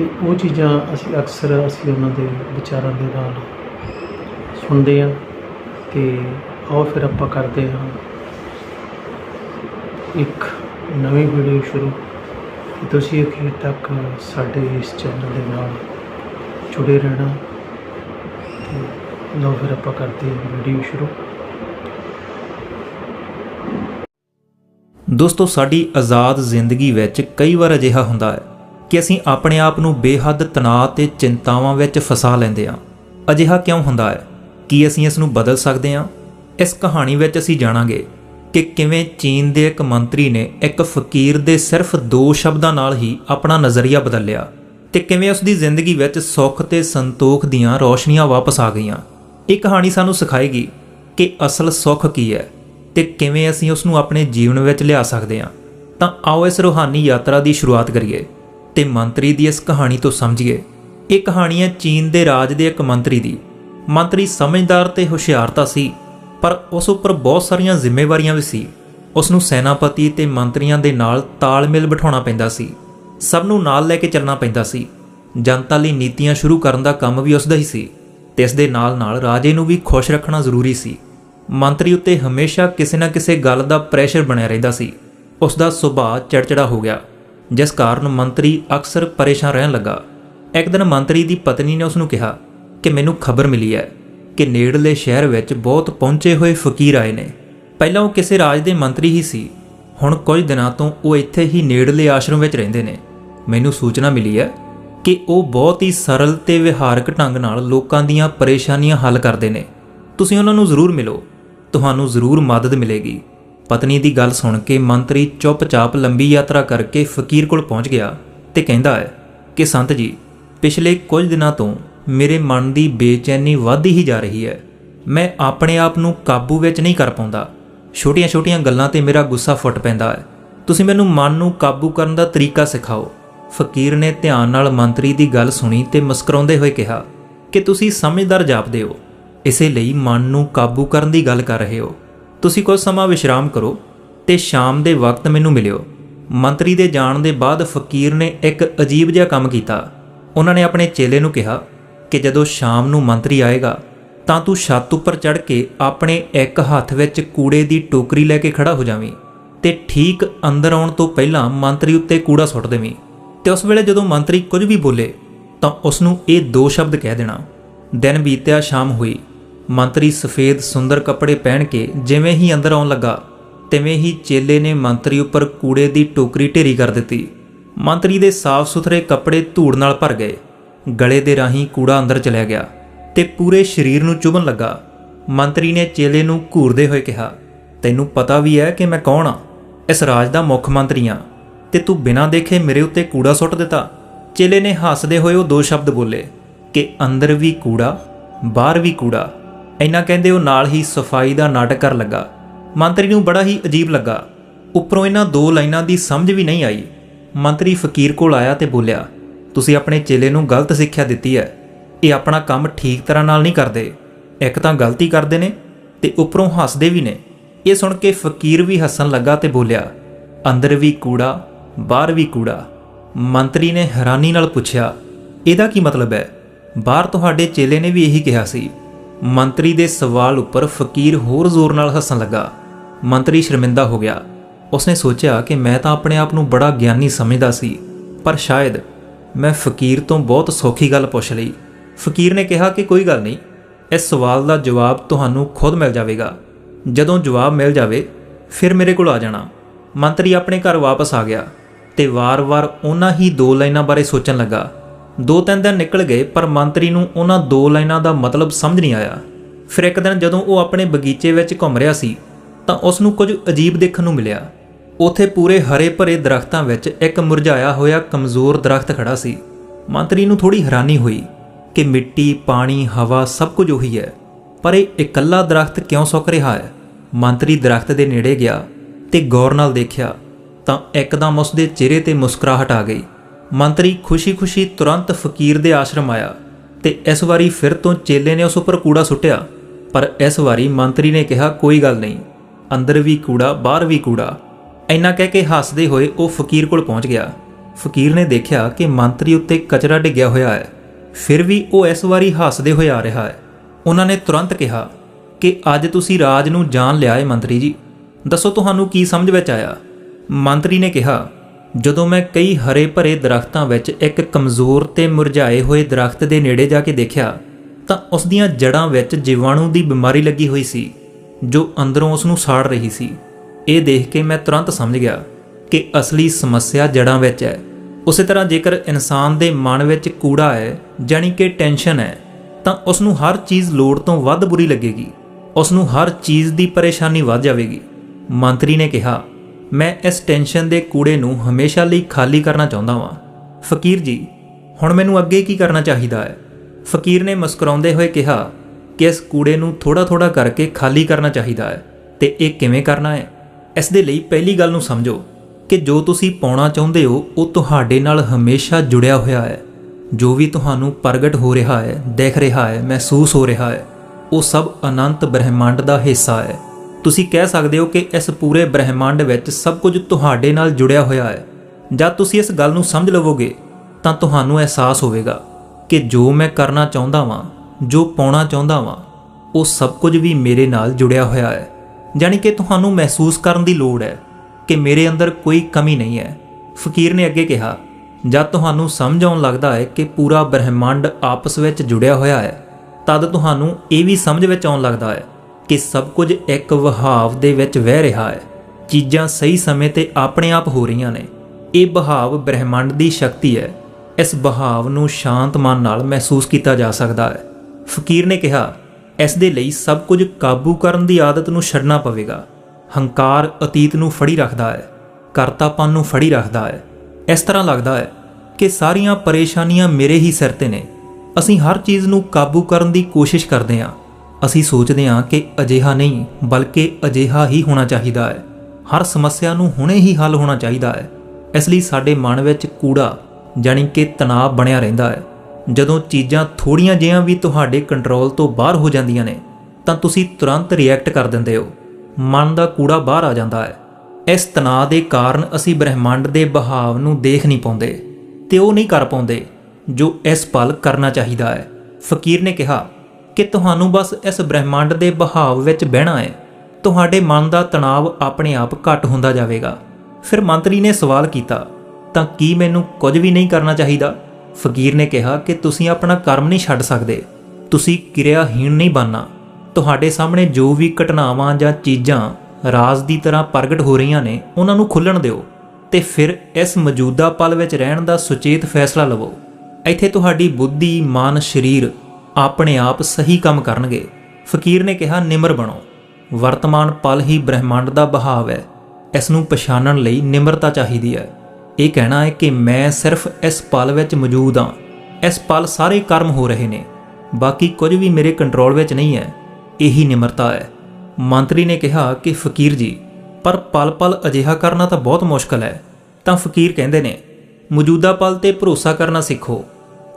ਤੇ ਉਹ ਚੀਜ਼ਾਂ ਅਸੀਂ ਅਕਸਰ ਅਸੀਂ ਉਹਨਾਂ ਦੇ ਵਿਚਾਰਾਂ ਦੇ ਨਾਲ ਸੁਣਦੇ ਹਾਂ ਤੇ ਆਓ ਫਿਰ ਆਪਾਂ ਕਰਦੇ ਹਾਂ ਇੱਕ ਨਵੀਂ ਵੀਡੀਓ ਸ਼ੁਰੂ। ਤੁਸੀਂ ਅਖੀਰ ਤੱਕ ਸਾਡੇ ਇਸ ਚੈਨਲ ਦੇ ਨਾਲ ਜੁੜੇ ਰਹਿਣਾ। ਤੇ ਲਓ ਫਿਰ ਆਪਾਂ ਕਰਦੇ ਹਾਂ ਵੀਡੀਓ ਸ਼ੁਰੂ। ਦੋਸਤੋ, ਸਾਡੀ ਆਜ਼ਾਦ ਜ਼ਿੰਦਗੀ ਵਿੱਚ ਕਈ ਵਾਰ ਅਜਿਹਾ ਹੁੰਦਾ ਹੈ ਕਿ ਅਸੀਂ ਆਪਣੇ ਆਪ ਨੂੰ ਬੇਹੱਦ ਤਣਾਅ ਤੇ ਚਿੰਤਾਵਾਂ ਵਿੱਚ ਫਸਾ ਲੈਂਦੇ ਹਾਂ। ਅਜਿਹਾ ਕਿਉਂ ਹੁੰਦਾ ਹੈ? ਕੀ ਅਸੀਂ ਇਸ ਨੂੰ ਬਦਲ ਸਕਦੇ ਹਾਂ? ਇਸ ਕਹਾਣੀ ਵਿੱਚ ਅਸੀਂ ਜਾਣਾਂਗੇ ਕਿ ਕਿਵੇਂ ਚੀਨ ਦੇ ਇੱਕ ਮੰਤਰੀ ਨੇ ਇੱਕ ਫਕੀਰ ਦੇ ਸਿਰਫ ਦੋ ਸ਼ਬਦਾਂ ਨਾਲ ਹੀ ਆਪਣਾ ਨਜ਼ਰੀਆ ਬਦਲਿਆ ਤੇ ਕਿਵੇਂ ਉਸ ਦੀ ਜ਼ਿੰਦਗੀ ਵਿੱਚ ਸੁੱਖ ਤੇ ਸੰਤੋਖ ਦੀਆਂ ਰੌਸ਼ਨੀਆਂ ਵਾਪਸ ਆ ਗਈਆਂ। ਇਹ ਕਹਾਣੀ ਸਾਨੂੰ ਸਿਖਾਏਗੀ ਕਿ ਅਸਲ ਸੁੱਖ ਕੀ ਹੈ ਤੇ ਕਿਵੇਂ ਅਸੀਂ ਉਸ ਨੂੰ ਆਪਣੇ ਜੀਵਨ ਵਿੱਚ ਲਿਆ ਸਕਦੇ ਹਾਂ। ਤਾਂ ਆਓ ਇਸ ਰੂਹਾਨੀ ਯਾਤਰਾ ਦੀ ਸ਼ੁਰੂਆਤ ਕਰੀਏ। ਤੇ ਮੰਤਰੀ ਦੀ ਇਸ ਕਹਾਣੀ ਤੋਂ ਸਮਝੀਏ। ਇਹ ਕਹਾਣੀ ਹੈ ਚੀਨ ਦੇ ਰਾਜ ਦੇ ਇੱਕ ਮੰਤਰੀ ਦੀ। ਮੰਤਰੀ ਸਮਝਦਾਰ ਤੇ ਹੁਸ਼ਿਆਰ ਤਾਂ ਸੀ, ਪਰ ਉਸ ਉੱਪਰ ਬਹੁਤ ਸਾਰੀਆਂ ਜ਼ਿੰਮੇਵਾਰੀਆਂ ਵੀ ਸੀ। ਉਸ ਨੂੰ ਸੈਨਾਪਤੀ ਤੇ ਮੰਤਰੀਆਂ ਦੇ ਨਾਲ ਤਾਲਮੇਲ ਬਿਠਾਉਣਾ ਪੈਂਦਾ ਸੀ। ਸਭ ਨੂੰ ਨਾਲ ਲੈ ਕੇ ਚੱਲਣਾ ਪੈਂਦਾ ਸੀ। ਜਨਤਾ ਲਈ ਨੀਤੀਆਂ ਸ਼ੁਰੂ ਕਰਨ ਦਾ ਕੰਮ ਵੀ ਉਸ ਦਾ ਹੀ ਸੀ ਤੇ ਇਸ ਦੇ ਨਾਲ-ਨਾਲ ਰਾਜੇ ਨੂੰ ਵੀ ਖੁਸ਼ ਰੱਖਣਾ ਜ਼ਰੂਰੀ ਸੀ। ਮੰਤਰੀ ਉੱਤੇ ਹਮੇਸ਼ਾ ਕਿਸੇ ਨਾ ਕਿਸੇ ਗੱਲ ਦਾ ਪ੍ਰੈਸ਼ਰ ਬਣਿਆ ਰਹਿੰਦਾ ਸੀ। ਉਸ ਦਾ ਸੁਭਾਅ ਚੜਚੜਾ ਹੋ ਗਿਆ। ਜਿਸ ਕਾਰਨ ਮੰਤਰੀ ਅਕਸਰ ਪਰੇਸ਼ਾਨ ਰਹਿਣ ਲੱਗਾ। ਇੱਕ ਦਿਨ ਮੰਤਰੀ ਦੀ ਪਤਨੀ ਨੇ ਉਸ ਨੂੰ ਕਿਹਾ ਕਿ ਮੈਨੂੰ ਖਬਰ ਮਿਲੀ ਹੈ ਕਿ ਨੇੜਲੇ ਸ਼ਹਿਰ ਵਿੱਚ ਬਹੁਤ ਪਹੁੰਚੇ ਹੋਏ ਫਕੀਰ ਆਏ ਨੇ। ਪਹਿਲਾਂ ਉਹ ਕਿਸੇ ਰਾਜ ਦੇ ਮੰਤਰੀ ਹੀ ਸੀ। ਹੁਣ ਕੁਝ ਦਿਨਾਂ ਤੋਂ ਉਹ ਇੱਥੇ ਹੀ ਨੇੜਲੇ ਆਸ਼ਰਮ ਵਿੱਚ ਰਹਿੰਦੇ ਨੇ। ਮੈਨੂੰ ਸੂਚਨਾ ਮਿਲੀ ਹੈ ਕਿ ਉਹ ਬਹੁਤ ਹੀ ਸਰਲ ਤੇ ਵਿਹਾਰਕ ਢੰਗ ਨਾਲ ਲੋਕਾਂ ਦੀਆਂ ਪਰੇਸ਼ਾਨੀਆਂ ਹੱਲ ਕਰਦੇ ਨੇ। ਤੁਸੀਂ ਉਹਨਾਂ ਨੂੰ ਜ਼ਰੂਰ ਮਿਲੋ। ਤੁਹਾਨੂੰ ਜ਼ਰੂਰ ਮਦਦ ਮਿਲੇਗੀ। ਪਤਨੀ ਦੀ ਗੱਲ ਸੁਣ ਕੇ ਮੰਤਰੀ ਚੁੱਪਚਾਪ ਲੰਬੀ ਯਾਤਰਾ ਕਰਕੇ ਫਕੀਰ ਕੋਲ ਪਹੁੰਚ ਗਿਆ ਤੇ ਕਹਿੰਦਾ ਹੈ ਕਿ, ਸੰਤ ਜੀ, ਪਿਛਲੇ ਕੁਝ ਦਿਨਾਂ ਤੋਂ ਮੇਰੇ ਮਨ ਦੀ ਬੇਚੈਨੀ ਵਧਦੀ ਹੀ ਜਾ ਰਹੀ ਹੈ। ਮੈਂ ਆਪਣੇ ਆਪ ਨੂੰ ਕਾਬੂ ਵਿੱਚ ਨਹੀਂ ਕਰ ਪਾਉਂਦਾ। ਛੋਟੀਆਂ-ਛੋਟੀਆਂ ਗੱਲਾਂ ਤੇ ਮੇਰਾ ਗੁੱਸਾ ਫੁੱਟ ਪੈਂਦਾ ਹੈ। ਤੁਸੀਂ ਮੈਨੂੰ ਮਨ ਨੂੰ ਕਾਬੂ ਕਰਨ ਦਾ ਤਰੀਕਾ ਸਿਖਾਓ। ਫਕੀਰ ਨੇ ਧਿਆਨ ਨਾਲ ਮੰਤਰੀ ਦੀ ਗੱਲ ਸੁਣੀ ਤੇ ਮੁਸਕਰਾਉਂਦੇ ਹੋਏ ਕਿਹਾ, ਕਿ ਤੁਸੀਂ ਸਮਝਦਾਰ ਜਾਪਦੇ ਹੋ। ਇਸੇ ਲਈ ਮਨ ਨੂੰ ਕਾਬੂ ਕਰਨ ਦੀ ਗੱਲ ਕਰ ਰਹੇ ਹੋ। ਤੁਸੀਂ ਕੁਝ ਸਮਾਂ ਵਿਸ਼ਰਾਮ ਕਰੋ ਤੇ ਸ਼ਾਮ ਦੇ ਵਕਤ ਮੈਨੂੰ ਮਿਲਿਓ। ਮੰਤਰੀ ਦੇ ਜਾਣ ਦੇ ਬਾਅਦ ਫਕੀਰ ਨੇ ਇੱਕ ਅਜੀਬ ਜਿਹਾ ਕੰਮ ਕੀਤਾ। ਉਹਨਾਂ ਨੇ ਆਪਣੇ ਚੇਲੇ ਨੂੰ ਕਿਹਾ ਕਿ ਜਦੋਂ ਸ਼ਾਮ ਨੂੰ ਮੰਤਰੀ ਆਏਗਾ, ਤਾਂ ਤੂੰ ਛੱਤ ਉੱਪਰ ਚੜ੍ਹ ਕੇ ਆਪਣੇ ਇੱਕ ਹੱਥ ਵਿੱਚ ਕੂੜੇ ਦੀ ਟੋਕਰੀ ਲੈ ਕੇ ਖੜਾ ਹੋ ਜਾਵੀਂ ਤੇ ਠੀਕ ਅੰਦਰ ਆਉਣ ਤੋਂ ਪਹਿਲਾਂ ਮੰਤਰੀ ਉੱਤੇ ਕੂੜਾ ਸੁੱਟ ਦੇਵੀਂ। ਤੇ ਉਸ ਵੇਲੇ ਜਦੋਂ ਮੰਤਰੀ ਕੁਝ ਵੀ ਬੋਲੇ, ਤਾਂ ਉਸ ਨੂੰ ਇਹ ਦੋ ਸ਼ਬਦ ਕਹਿ ਦੇਣਾ। ਦਿਨ ਬੀਤਿਆ, ਸ਼ਾਮ ਹੋਈ। ਮੰਤਰੀ ਸਫੇਦ ਸੁੰਦਰ ਕੱਪੜੇ ਪਹਿਨ ਕੇ ਜਿਵੇਂ ਹੀ ਅੰਦਰ ਆਉਣ ਲੱਗਾ, ਤਿਵੇਂ ਹੀ ਚੇਲੇ ਨੇ ਮੰਤਰੀ ਉੱਪਰ ਕੂੜੇ ਦੀ ਟੋਕਰੀ ਢੇਰੀ ਕਰ ਦਿੱਤੀ। ਮੰਤਰੀ ਦੇ ਸਾਫ਼ ਸੁਥਰੇ ਕੱਪੜੇ ਧੂੜ ਨਾਲ ਭਰ ਗਏ। ਗਲੇ ਦੇ ਰਾਹੀਂ ਕੂੜਾ ਅੰਦਰ ਚਲਿਆ ਗਿਆ ਤੇ ਪੂਰੇ ਸਰੀਰ ਨੂੰ ਚੁਭਣ ਲੱਗਾ। ਮੰਤਰੀ ਨੇ ਚੇਲੇ ਨੂੰ ਘੂਰਦੇ ਹੋਏ ਕਿਹਾ, ਤੈਨੂੰ ਪਤਾ ਵੀ ਹੈ ਕਿ ਮੈਂ ਕੌਣ ਆ? ਇਸ ਰਾਜ ਦਾ ਮੁੱਖ ਮੰਤਰੀ ਆ ਤੇ ਤੂੰ ਬਿਨਾਂ ਦੇਖੇ ਮੇਰੇ ਉੱਤੇ ਕੂੜਾ ਸੁੱਟ ਦਿੱਤਾ। ਚੇਲੇ ਨੇ ਹੱਸਦੇ ਹੋਏ ਉਹ ਦੋ ਸ਼ਬਦ ਬੋਲੇ ਕਿ ਅੰਦਰ ਵੀ ਕੂੜਾ, ਬਾਹਰ ਵੀ ਕੂੜਾ। ਇੰਨਾ ਕਹਿੰਦੇ ਉਹ ਨਾਲ ਹੀ ਸਫ਼ਾਈ ਦਾ ਨਾਟਕ ਕਰ ਲੱਗਾ। ਮੰਤਰੀ ਨੂੰ ਬੜਾ ਹੀ ਅਜੀਬ ਲੱਗਾ। ਉੱਪਰੋਂ ਇਹਨਾਂ ਦੋ ਲਾਈਨਾਂ ਦੀ ਸਮਝ ਵੀ ਨਹੀਂ ਆਈ। ਮੰਤਰੀ ਫਕੀਰ ਕੋਲ ਆਇਆ ਤੇ ਬੋਲਿਆ, ਤੁਸੀਂ ਆਪਣੇ ਚੇਲੇ ਨੂੰ ਗਲਤ ਸਿੱਖਿਆ ਦਿੱਤੀ ਹੈ। ਇਹ ਆਪਣਾ ਕੰਮ ਠੀਕ ਤਰ੍ਹਾਂ ਨਾਲ ਨਹੀਂ ਕਰਦੇ। ਇੱਕ ਤਾਂ ਗਲਤੀ ਕਰਦੇ ਨੇ ਤੇ ਉੱਪਰੋਂ ਹੱਸਦੇ ਵੀ ਨੇ। ਇਹ ਸੁਣ ਕੇ ਫਕੀਰ ਵੀ ਹੱਸਣ ਲੱਗਾ ਤੇ ਬੋਲਿਆ, ਅੰਦਰ ਵੀ ਕੂੜਾ, ਬਾਹਰ ਵੀ ਕੂੜਾ। ਮੰਤਰੀ ਨੇ ਹੈਰਾਨੀ ਨਾਲ ਪੁੱਛਿਆ, ਇਹਦਾ ਕੀ ਮਤਲਬ ਹੈ? ਬਾਹਰ ਤੁਹਾਡੇ ਚੇਲੇ ਨੇ ਵੀ ਇਹੀ ਕਿਹਾ ਸੀ। ਮੰਤਰੀ ਦੇ ਸਵਾਲ ਉੱਪਰ ਫਕੀਰ ਹੋਰ ਜ਼ੋਰ ਨਾਲ ਹੱਸਣ ਲੱਗਾ। ਮੰਤਰੀ ਸ਼ਰਮਿੰਦਾ ਹੋ ਗਿਆ। ਉਸਨੇ ਸੋਚਿਆ ਕਿ ਮੈਂ ਤਾਂ ਆਪਣੇ ਆਪ ਨੂੰ ਬੜਾ ਗਿਆਨੀ ਸਮਝਦਾ ਸੀ, ਪਰ ਸ਼ਾਇਦ ਮੈਂ ਫਕੀਰ ਤੋਂ ਬਹੁਤ ਸੌਖੀ ਗੱਲ ਪੁੱਛ ਲਈ। ਫਕੀਰ ਨੇ ਕਿਹਾ ਕਿ ਕੋਈ ਗੱਲ ਨਹੀਂ, ਇਸ ਸਵਾਲ ਦਾ ਜਵਾਬ ਤੁਹਾਨੂੰ ਖੁਦ ਮਿਲ ਜਾਵੇਗਾ। ਜਦੋਂ ਜਵਾਬ ਮਿਲ ਜਾਵੇ, ਫਿਰ ਮੇਰੇ ਕੋਲ ਆ ਜਾਣਾ। ਮੰਤਰੀ ਆਪਣੇ ਘਰ ਵਾਪਸ ਆ ਗਿਆ ਤੇ ਵਾਰ-ਵਾਰ ਉਹਨਾਂ ਹੀ ਦੋ ਲਾਈਨਾਂ ਬਾਰੇ ਸੋਚਣ ਲੱਗਾ। ਦੋ ਤਿੰਨ ਦਿਨ ਨਿਕਲ ਗਏ, ਪਰ ਮੰਤਰੀ ਨੂੰ ਉਹਨਾਂ ਦੋ ਲਾਈਨਾਂ ਦਾ ਮਤਲਬ ਸਮਝ ਨਹੀਂ ਆਇਆ। ਫਿਰ ਇੱਕ ਦਿਨ ਜਦੋਂ ਉਹ ਆਪਣੇ ਬਗੀਚੇ ਵਿੱਚ ਘੁੰਮ ਰਿਹਾ ਸੀ, ਤਾਂ ਉਸ ਨੂੰ ਕੁਝ ਅਜੀਬ ਦੇਖਣ ਨੂੰ ਮਿਲਿਆ। ਉਥੇ ਪੂਰੇ ਹਰੇ ਭਰੇ ਦਰਖਤਾਂ ਵਿੱਚ ਇੱਕ ਮੁਰਝਾਇਆ ਹੋਇਆ ਕਮਜ਼ੋਰ ਦਰਖਤ ਖੜਾ ਸੀ। ਮੰਤਰੀ ਨੂੰ ਥੋੜੀ ਹੈਰਾਨੀ ਹੋਈ ਕਿ ਮਿੱਟੀ, ਪਾਣੀ, ਹਵਾ ਸਭ ਕੁਝ ਉਹੀ ਹੈ, ਪਰ ਇਹ ਇਕੱਲਾ ਦਰਖਤ ਕਿਉਂ ਸੁੱਕ ਰਿਹਾ ਹੈ? ਮੰਤਰੀ ਦਰਖਤ ਦੇ ਨੇੜੇ ਗਿਆ ਤੇ ਗੌਰ ਨਾਲ ਦੇਖਿਆ ਤਾਂ ਇੱਕਦਮ ਉਸ ਦੇ ਚਿਹਰੇ ਤੇ ਮੁਸਕਰਾਹਟ ਆ ਗਈ। ਮੰਤਰੀ ਖੁਸ਼ੀ-ਖੁਸ਼ੀ ਤੁਰੰਤ ਫਕੀਰ ਦੇ ਆਸ਼ਰਮ ਆਇਆ ਤੇ ਇਸ ਵਾਰੀ ਫਿਰ ਤੋਂ ਚੇਲੇ ਨੇ ਉਸ ਉੱਪਰ ਕੂੜਾ ਸੁੱਟਿਆ, ਪਰ ਇਸ ਵਾਰੀ ਮੰਤਰੀ ਨੇ ਕਿਹਾ ਕੋਈ ਗੱਲ ਨਹੀਂ, ਅੰਦਰ ਵੀ ਕੂੜਾ, ਬਾਹਰ ਵੀ ਕੂੜਾ। ਇੰਨਾ ਕਹਿ ਕੇ ਹੱਸਦੇ ਹੋਏ ਉਹ ਫਕੀਰ ਕੋਲ ਪਹੁੰਚ ਗਿਆ। ਫਕੀਰ ਨੇ ਦੇਖਿਆ ਕਿ ਮੰਤਰੀ ਉੱਤੇ ਕਚਰਾ ਡਿੱਗਿਆ ਹੋਇਆ ਹੈ। ਫਿਰ ਵੀ ਉਹ ਇਸ ਵਾਰੀ ਹੱਸਦੇ ਹੋਏ ਆ ਰਿਹਾ ਹੈ। ਉਹਨਾਂ ਨੇ ਤੁਰੰਤ ਕਿਹਾ ਕਿ ਅੱਜ ਤੁਸੀਂ ਰਾਜ ਨੂੰ ਜਾਣ ਲਿਆ ਹੈ ਮੰਤਰੀ ਜੀ। ਦੱਸੋ ਤੁਹਾਨੂੰ ਕੀ ਸਮਝ ਵਿੱਚ ਆਇਆ? ਮੰਤਰੀ ਨੇ ਕਿਹਾ ਜਦੋਂ ਮੈਂ ਕਈ ਹਰੇ ਭਰੇ ਦਰਖਤਾਂ ਵਿੱਚ ਇੱਕ ਕਮਜ਼ੋਰ ਤੇ ਮੁਰਝਾਏ ਹੋਏ ਦਰਖਤ ਦੇ ਨੇੜੇ ਜਾ ਕੇ ਦੇਖਿਆ, ਤਾਂ ਉਸ ਦੀਆਂ ਜੜ੍ਹਾਂ ਵਿੱਚ ਜੀਵਾਣੂ ਦੀ ਬਿਮਾਰੀ ਲੱਗੀ ਹੋਈ ਸੀ, ਜੋ ਅੰਦਰੋਂ ਉਸ ਨੂੰ ਸਾੜ ਰਹੀ ਸੀ। ਇਹ ਦੇਖ ਕੇ ਮੈਂ ਤੁਰੰਤ ਸਮਝ ਗਿਆ ਕਿ ਅਸਲੀ ਸਮੱਸਿਆ ਜੜ੍ਹਾਂ ਵਿੱਚ ਹੈ। ਉਸੇ ਤਰ੍ਹਾਂ ਜੇਕਰ ਇਨਸਾਨ ਦੇ ਮਨ ਵਿੱਚ ਕੂੜਾ ਹੈ ਜਾਨੀ ਕਿ ਟੈਨਸ਼ਨ ਹੈ, ਤਾਂ ਉਸ ਨੂੰ ਹਰ ਚੀਜ਼ ਲੋੜ ਤੋਂ ਵੱਧ ਬੁਰੀ ਲੱਗੇਗੀ। ਉਸ ਨੂੰ ਹਰ ਚੀਜ਼ ਦੀ ਪਰੇਸ਼ਾਨੀ ਵੱਧ ਜਾਵੇਗੀ। ਮੰਤਰੀ ਨੇ ਕਿਹਾ ਮੈਂ ਇਸ ਟੈਨਸ਼ਨ ਦੇ ਕੂੜੇ ਨੂੰ ਹਮੇਸ਼ਾ ਲਈ ਖਾਲੀ ਕਰਨਾ ਚਾਹੁੰਦਾ ਹਾਂ ਫਕੀਰ ਜੀ, ਹੁਣ ਮੈਨੂੰ ਅੱਗੇ ਕੀ ਕਰਨਾ ਚਾਹੀਦਾ ਹੈ? ਫਕੀਰ ਨੇ ਮੁਸਕਰਾਉਂਦੇ ਹੋਏ ਕਿਹਾ ਕਿ ਇਸ ਕੂੜੇ ਨੂੰ ਥੋੜਾ-ਥੋੜਾ ਕਰਕੇ ਖਾਲੀ ਕਰਨਾ ਚਾਹੀਦਾ ਹੈ। ਤੇ ਇਹ ਕਿਵੇਂ ਕਰਨਾ ਹੈ? ਇਸ ਦੇ ਲਈ ਪਹਿਲੀ ਗੱਲ ਨੂੰ ਸਮਝੋ ਕਿ ਜੋ ਤੁਸੀਂ ਪਾਉਣਾ ਚਾਹੁੰਦੇ ਹੋ, ਉਹ ਤੁਹਾਡੇ ਨਾਲ ਹਮੇਸ਼ਾ ਜੁੜਿਆ ਹੋਇਆ ਹੈ। ਜੋ ਵੀ ਤੁਹਾਨੂੰ ਪ੍ਰਗਟ ਹੋ ਰਿਹਾ ਹੈ, ਦੇਖ ਰਿਹਾ ਹੈ, ਮਹਿਸੂਸ ਹੋ ਰਿਹਾ ਹੈ, ਉਹ ਸਭ ਅਨੰਤ ਬ੍ਰਹਿਮੰਡ ਦਾ ਹਿੱਸਾ ਹੈ। ਤੁਸੀਂ ਕਹਿ ਸਕਦੇ ਹੋ ਕਿ ਇਸ ਪੂਰੇ ਬ੍ਰਹਿਮੰਡ ਵਿੱਚ ਸਭ ਕੁਝ ਤੁਹਾਡੇ ਨਾਲ ਜੁੜਿਆ ਹੋਇਆ ਹੈ। ਜਦ ਤੁਸੀਂ ਇਸ ਗੱਲ ਨੂੰ ਸਮਝ ਲਵੋਗੇ, ਤਾਂ ਤੁਹਾਨੂੰ ਅਹਿਸਾਸ ਹੋਵੇਗਾ ਕਿ ਜੋ ਮੈਂ ਕਰਨਾ ਚਾਹੁੰਦਾ ਵਾਂ, ਜੋ ਪਾਉਣਾ ਚਾਹੁੰਦਾ ਵਾਂ, ਉਹ ਸਭ ਕੁਝ ਵੀ ਮੇਰੇ ਨਾਲ ਜੁੜਿਆ ਹੋਇਆ ਹੈ। ਯਾਨੀ ਕਿ ਤੁਹਾਨੂੰ ਮਹਿਸੂਸ ਕਰਨ ਦੀ ਲੋੜ ਹੈ ਕਿ ਮੇਰੇ ਅੰਦਰ ਕੋਈ ਕਮੀ ਨਹੀਂ ਹੈ। ਫਕੀਰ ਨੇ ਅੱਗੇ ਕਿਹਾ, ਜਦ ਤੁਹਾਨੂੰ ਸਮਝ ਆਉਣ ਲੱਗਦਾ ਹੈ ਕਿ ਪੂਰਾ ਬ੍ਰਹਿਮੰਡ ਆਪਸ ਵਿੱਚ ਜੁੜਿਆ ਹੋਇਆ ਹੈ, ਤਦ ਤੁਹਾਨੂੰ ਇਹ ਵੀ ਸਮਝ ਵਿੱਚ ਆਉਣ ਲੱਗਦਾ ਹੈ ਕਿ ਸਭ ਕੁਝ ਇੱਕ ਵਹਾਵ ਦੇ ਵਿੱਚ ਵਹਿ ਰਿਹਾ ਹੈ। ਚੀਜ਼ਾਂ ਸਹੀ ਸਮੇਂ ਤੇ ਆਪਣੇ ਆਪ ਹੋ ਰਹੀਆਂ ਨੇ। ਇਹ ਬਹਾਵ ਬ੍ਰਹਿਮੰਡ ਦੀ ਸ਼ਕਤੀ ਹੈ। ਇਸ ਬਹਾਵ ਨੂੰ ਸ਼ਾਂਤ ਮਨ ਨਾਲ ਮਹਿਸੂਸ ਕੀਤਾ ਜਾ ਸਕਦਾ ਹੈ। ਫਕੀਰ ਨੇ ਕਿਹਾ, ਇਸ ਦੇ ਲਈ ਸਭ ਕੁਝ ਕਾਬੂ ਕਰਨ ਦੀ ਆਦਤ ਨੂੰ ਛੱਡਣਾ ਪਵੇਗਾ। ਹੰਕਾਰ ਅਤੀਤ ਨੂੰ ਫੜੀ ਰੱਖਦਾ ਹੈ। ਕਰਤਾਪਨ ਨੂੰ ਫੜੀ ਰੱਖਦਾ ਹੈ। ਇਸ ਤਰ੍ਹਾਂ ਲੱਗਦਾ ਹੈ ਕਿ ਸਾਰੀਆਂ ਪਰੇਸ਼ਾਨੀਆਂ ਮੇਰੇ ਹੀ ਸਿਰ ਤੇ ਨੇ। ਅਸੀਂ ਹਰ ਚੀਜ਼ ਨੂੰ ਕਾਬੂ ਕਰਨ ਦੀ ਕੋਸ਼ਿਸ਼ ਕਰਦੇ ਹਾਂ। ਅਸੀਂ ਸੋਚਦੇ ਹਾਂ ਕਿ ਅਜਿਹਾ ਨਹੀਂ, ਬਲਕਿ ਅਜਿਹਾ ਹੀ ਹੋਣਾ ਚਾਹੀਦਾ ਹੈ। ਹਰ ਸਮੱਸਿਆ ਨੂੰ ਹੁਣੇ ਹੀ ਹੱਲ ਹੋਣਾ ਚਾਹੀਦਾ ਹੈ। ਇਸ ਲਈ ਸਾਡੇ ਮਨ ਵਿੱਚ ਕੂੜਾ ਜਾਨੀ ਕਿ ਤਣਾਅ ਬਣਿਆ ਰਹਿੰਦਾ ਹੈ। ਜਦੋਂ ਚੀਜ਼ਾਂ ਥੋੜੀਆਂ ਜਿਹੀਆਂ ਵੀ ਤੁਹਾਡੇ ਕੰਟਰੋਲ ਤੋਂ ਬਾਹਰ ਹੋ ਜਾਂਦੀਆਂ ਨੇ, ਤਾਂ ਤੁਸੀਂ ਤੁਰੰਤ ਰਿਐਕਟ ਕਰ ਦਿੰਦੇ ਹੋ। ਮਨ ਦਾ ਕੂੜਾ ਬਾਹਰ ਆ ਜਾਂਦਾ ਹੈ। ਇਸ ਤਣਾਅ ਦੇ ਕਾਰਨ ਅਸੀਂ ਬ੍ਰਹਿਮੰਡ ਦੇ ਬਹਾਵ ਨੂੰ ਦੇਖ ਨਹੀਂ ਪਾਉਂਦੇ ਤੇ ਉਹ ਨਹੀਂ ਕਰ ਪਾਉਂਦੇ ਜੋ ਇਸ ਪਲ ਕਰਨਾ ਚਾਹੀਦਾ ਹੈ। ਫਕੀਰ ਨੇ ਕਿਹਾ ਕਿ ਤੁਹਾਨੂੰ ਬਸ ਇਸ ਬ੍ਰਹਿਮੰਡ ਦੇ ਬਹਾਵ ਵਿੱਚ ਬਹਿਣਾ ਹੈ। ਤੁਹਾਡੇ ਮਨ ਦਾ ਤਣਾਅ ਆਪਣੇ ਆਪ ਘਟ ਹੁੰਦਾ ਜਾਵੇਗਾ। ਫਿਰ ਮੰਤਰੀ ਨੇ ਸਵਾਲ ਕੀਤਾ, ਤਾਂ ਕੀ ਮੈਨੂੰ ਕੁਝ ਵੀ ਨਹੀਂ ਕਰਨਾ ਚਾਹੀਦਾ? ਫਕੀਰ ਨੇ ਕਿਹਾ ਕਿ ਤੁਸੀਂ ਆਪਣਾ ਕਰਮ ਨਹੀਂ ਛੱਡ ਸਕਦੇ। ਤੁਸੀਂ ਕਿਰਿਆਹੀਣ ਨਹੀਂ ਬਣਨਾ। ਤੁਹਾਡੇ ਸਾਹਮਣੇ ਜੋ ਵੀ ਘਟਨਾਵਾਂ ਜਾਂ ਚੀਜ਼ਾਂ ਰਾਜ਼ ਦੀ ਤਰ੍ਹਾਂ ਪ੍ਰਗਟ ਹੋ ਰਹੀਆਂ ਨੇ, ਉਹਨਾਂ ਨੂੰ ਖੁੱਲਣ ਦਿਓ ਤੇ ਫਿਰ ਇਸ ਮੌਜੂਦਾ ਪਲ ਵਿੱਚ ਰਹਿਣ ਦਾ ਸੁਚੇਤ ਫੈਸਲਾ ਲਵੋ। ਇੱਥੇ ਤੁਹਾਡੀ ਬੁੱਧੀ, ਮਨ, ਸਰੀਰ ਆਪਣੇ ਆਪ ਸਹੀ ਕੰਮ ਕਰਨਗੇ। ਫਕੀਰ ਨੇ ਕਿਹਾ, ਨਿਮਰ ਬਣੋ। ਵਰਤਮਾਨ ਪਲ ਹੀ ਬ੍ਰਹਿਮੰਡ ਦਾ ਬਹਾਵ ਹੈ। ਇਸ ਨੂੰ ਪਛਾਣਨ ਲਈ ਨਿਮਰਤਾ ਚਾਹੀਦੀ ਹੈ। ਇਹ ਕਹਿਣਾ ਹੈ ਕਿ ਮੈਂ ਸਿਰਫ ਇਸ ਪਲ ਵਿੱਚ ਮੌਜੂਦ ਹਾਂ। ਇਸ ਪਲ ਸਾਰੇ ਕਰਮ ਹੋ ਰਹੇ ਨੇ। ਬਾਕੀ ਕੁਝ ਵੀ ਮੇਰੇ ਕੰਟਰੋਲ ਵਿੱਚ ਨਹੀਂ ਹੈ। ਇਹੀ ਨਿਮਰਤਾ ਹੈ। ਮੰਤਰੀ ਨੇ ਕਿਹਾ ਕਿ, ਫਕੀਰ ਜੀ, ਪਰ ਪਲ-ਪਲ ਅਜਿਹਾ ਕਰਨਾ ਤਾਂ ਬਹੁਤ ਮੁਸ਼ਕਲ ਹੈ। ਤਾਂ ਫਕੀਰ ਕਹਿੰਦੇ ਨੇ, ਮੌਜੂਦਾ ਪਲ ਤੇ ਭਰੋਸਾ ਕਰਨਾ ਸਿੱਖੋ।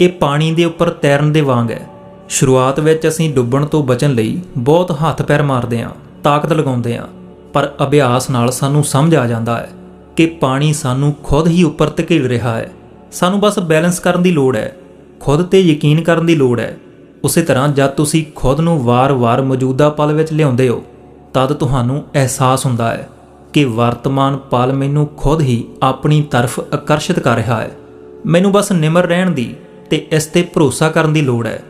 ਇਹ ਪਾਣੀ ਦੇ ਉੱਪਰ ਤੈਰਨ ਦੇ ਵਾਂਗ ਹੈ। ਸ਼ੁਰੂਆਤ ਵਿੱਚ ਅਸੀਂ ਡੁੱਬਣ ਤੋਂ ਬਚਣ ਲਈ ਬਹੁਤ ਹੱਥ ਪੈਰ ਮਾਰਦੇ ਹਾਂ, ਤਾਕਤ ਲਗਾਉਂਦੇ ਹਾਂ, ਪਰ ਅਭਿਆਸ ਨਾਲ ਸਾਨੂੰ ਸਮਝ ਆ ਜਾਂਦਾ ਹੈ ਕਿ ਪਾਣੀ ਸਾਨੂੰ ਖੁਦ ਹੀ ਉੱਪਰ ਧਕੇਲ ਰਿਹਾ ਹੈ। ਸਾਨੂੰ ਬਸ ਬੈਲੈਂਸ ਕਰਨ ਦੀ ਲੋੜ ਹੈ, ਖੁਦ ਤੇ ਯਕੀਨ ਕਰਨ ਦੀ ਲੋੜ ਹੈ। ਉਸੇ ਤਰ੍ਹਾਂ ਜਦ ਤੁਸੀਂ ਖੁਦ ਨੂੰ ਵਾਰ-ਵਾਰ ਮੌਜੂਦਾ ਪਲ ਵਿੱਚ ਲਿਆਉਂਦੇ ਹੋ, ਤਦ ਤੁਹਾਨੂੰ ਅਹਿਸਾਸ ਹੁੰਦਾ ਹੈ ਕਿ ਵਰਤਮਾਨ ਪਲ ਮੈਨੂੰ ਖੁਦ ਹੀ ਆਪਣੀ ਤਰਫ ਆਕਰਸ਼ਿਤ ਕਰ ਰਿਹਾ ਹੈ। ਮੈਨੂੰ ਬਸ ਨਿਮਰ ਰਹਿਣ ਦੀ ਤੇ ਇਸ ਤੇ ਭਰੋਸਾ ਕਰਨ ਦੀ ਲੋੜ ਹੈ।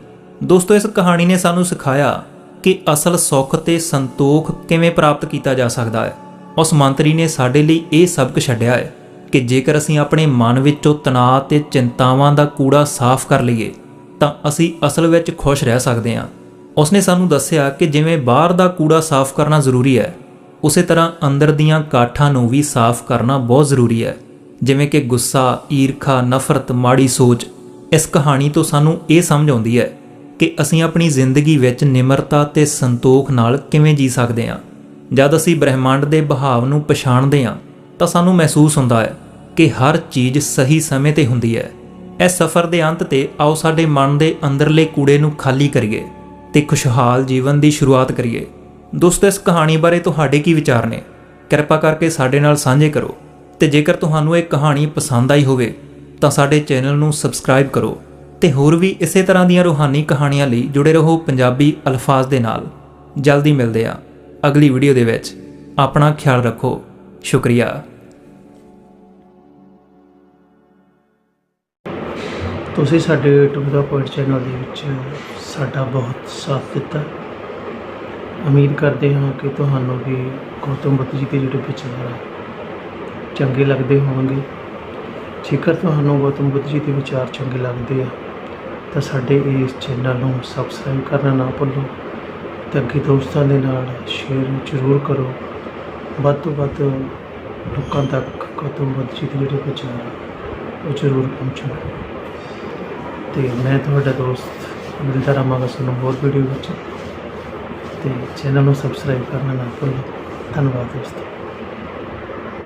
ਦੋਸਤੋ ਇਸ ਕਹਾਣੀ ਨੇ ਸਾਨੂੰ ਸਿਖਾਇਆ ਕਿ ਅਸਲ ਸੁੱਖ ਤੇ ਸੰਤੋਖ ਕਿਵੇਂ ਪ੍ਰਾਪਤ ਕੀਤਾ ਜਾ ਸਕਦਾ ਹੈ। ਉਸ ਮੰਤਰੀ ਨੇ ਸਾਡੇ ਲਈ ਇਹ ਸਬਕ ਛੱਡਿਆ ਹੈ ਕਿ ਜੇਕਰ ਅਸੀਂ ਆਪਣੇ ਮਨ ਵਿੱਚੋਂ ਤਣਾਅ ਤੇ ਚਿੰਤਾਵਾਂ ਦਾ ਕੂੜਾ ਸਾਫ਼ ਕਰ ਲਈਏ ਤਾਂ ਅਸੀਂ ਅਸਲ ਵਿੱਚ ਖੁਸ਼ ਰਹਿ ਸਕਦੇ ਹਾਂ। ਉਸਨੇ ਸਾਨੂੰ ਦੱਸਿਆ ਕਿ ਜਿਵੇਂ ਬਾਹਰ ਦਾ ਕੂੜਾ ਸਾਫ਼ ਕਰਨਾ ਜ਼ਰੂਰੀ ਹੈ ਉਸੇ ਤਰ੍ਹਾਂ ਅੰਦਰ ਦੀਆਂ ਕਾਠਾਂ ਨੂੰ ਵੀ ਸਾਫ਼ ਕਰਨਾ ਬਹੁਤ ਜ਼ਰੂਰੀ ਹੈ। ਜਿਵੇਂ ਕਿ ਗੁੱਸਾ, ਈਰਖਾ, ਨਫ਼ਰਤ, ਮਾੜੀ ਸੋਚ ਇਸ ਕਹਾਣੀ ਤੋਂ ਸਾਨੂੰ ਇਹ ਸਮਝ ਆਉਂਦੀ ਹੈ ਕਿ ਅਸੀਂ ਆਪਣੀ ਜ਼ਿੰਦਗੀ ਵਿੱਚ ਨਿਮਰਤਾ ਤੇ ਸੰਤੋਖ ਨਾਲ ਕਿਵੇਂ ਜੀ ਸਕਦੇ ਹਾਂ? ਜਦ ਅਸੀਂ ਬ੍ਰਹਿਮੰਡ ਦੇ ਬਹਾਵ ਨੂੰ ਪਛਾਣਦੇ ਹਾਂ, ਤਾਂ ਸਾਨੂੰ ਮਹਿਸੂਸ ਹੁੰਦਾ ਹੈ ਕਿ ਹਰ ਚੀਜ਼ ਸਹੀ ਸਮੇਂ ਤੇ ਹੁੰਦੀ ਹੈ। ਇਸ ਸਫ਼ਰ ਦੇ ਅੰਤ ਤੇ ਆਓ ਸਾਡੇ ਮਨ ਦੇ ਅੰਦਰਲੇ ਕੂੜੇ ਨੂੰ ਖਾਲੀ ਕਰੀਏ ਤੇ ਖੁਸ਼ਹਾਲ ਜੀਵਨ ਦੀ ਸ਼ੁਰੂਆਤ ਕਰੀਏ। ਦੋਸਤੋ, ਇਸ ਕਹਾਣੀ ਬਾਰੇ ਤੁਹਾਡੇ ਕੀ ਵਿਚਾਰ ਨੇ? ਕਿਰਪਾ ਕਰਕੇ ਸਾਡੇ ਨਾਲ ਸਾਂਝੇ ਕਰੋ ਤੇ ਜੇਕਰ ਤੁਹਾਨੂੰ ਇਹ ਕਹਾਣੀ ਪਸੰਦ ਆਈ ਹੋਵੇ, ਤਾਂ ਸਾਡੇ ਚੈਨਲ ਨੂੰ ਸਬਸਕ੍ਰਾਈਬ ਕਰੋ ਤੇ ਹੋਰ ਵੀ ਇਸੇ ਤਰ੍ਹਾਂ ਦੀਆਂ ਰੂਹਾਨੀ ਕਹਾਣੀਆਂ ਲਈ ਜੁੜੇ ਰਹੋ ਪੰਜਾਬੀ ਅਲਫਾਜ਼ ਦੇ ਨਾਲ। ਜਲਦੀ ਮਿਲਦੇ ਆ ਅਗਲੀ ਵੀਡੀਓ ਦੇ ਵਿੱਚ। ਆਪਣਾ ਖਿਆਲ ਰੱਖੋ। ਸ਼ੁਕਰੀਆ। ਤੁਸੀਂ ਸਾਡੇ YouTube ਦਾ ਪੁਆਇੰਟ ਚੈਨਲ ਦੇ ਵਿੱਚ ਸਾਡਾ ਬਹੁਤ ਸਾਥ ਦਿੱਤਾ। ਉਮੀਦ ਕਰਦੇ ਹਾਂ ਕਿ ਤੁਹਾਨੂੰ ਵੀ ਗੌਤਮ ਬੁੱਧ ਜੀ ਦੇ ਜਿਹੜੇ ਵਿਚਾਰ ਚੰਗੇ ਲੱਗਦੇ ਹੋਣਗੇ। ਜੇਕਰ ਤੁਹਾਨੂੰ ਗੌਤਮ ਬੁੱਧ ਜੀ ਦੇ ਵਿਚਾਰ ਚੰਗੇ ਲੱਗਦੇ ਆ ਤਾਂ ਸਾਡੇ ਇਸ ਚੈਨਲ ਨੂੰ ਸਬਸਕ੍ਰਾਈਬ ਕਰਨਾ ਨਾ ਭੁੱਲੋ ਤੇ ਅੱਗੇ ਦੋਸਤਾਂ ਦੇ ਨਾਲ ਸ਼ੇਅਰ ਜ਼ਰੂਰ ਕਰੋ। ਵੱਧ ਤੋਂ ਵੱਧ ਲੋਕਾਂ ਤੱਕ ਗੌਤਮ ਬੁੱਧ ਜੀ ਦੇ ਜਿਹੜੇ ਵਿਚਾਰ ਉਹ ਜ਼ਰੂਰ ਪਹੁੰਚਣ। ਤੇ ਮੈਂ ਤੁਹਾਡਾ ਦੋਸਤ ਮਿਲਦਾ ਰਹਾਂਗਾ ਸਾਨੂੰ ਹੋਰ ਵੀਡੀਓ ਵਿੱਚ ਤੇ ਚੈਨਲ ਨੂੰ ਸਬਸਕ੍ਰਾਈਬ ਕਰਨਾ ਨਾ ਭੁੱਲੋ। ਧੰਨਵਾਦ ਦੋਸਤੋ।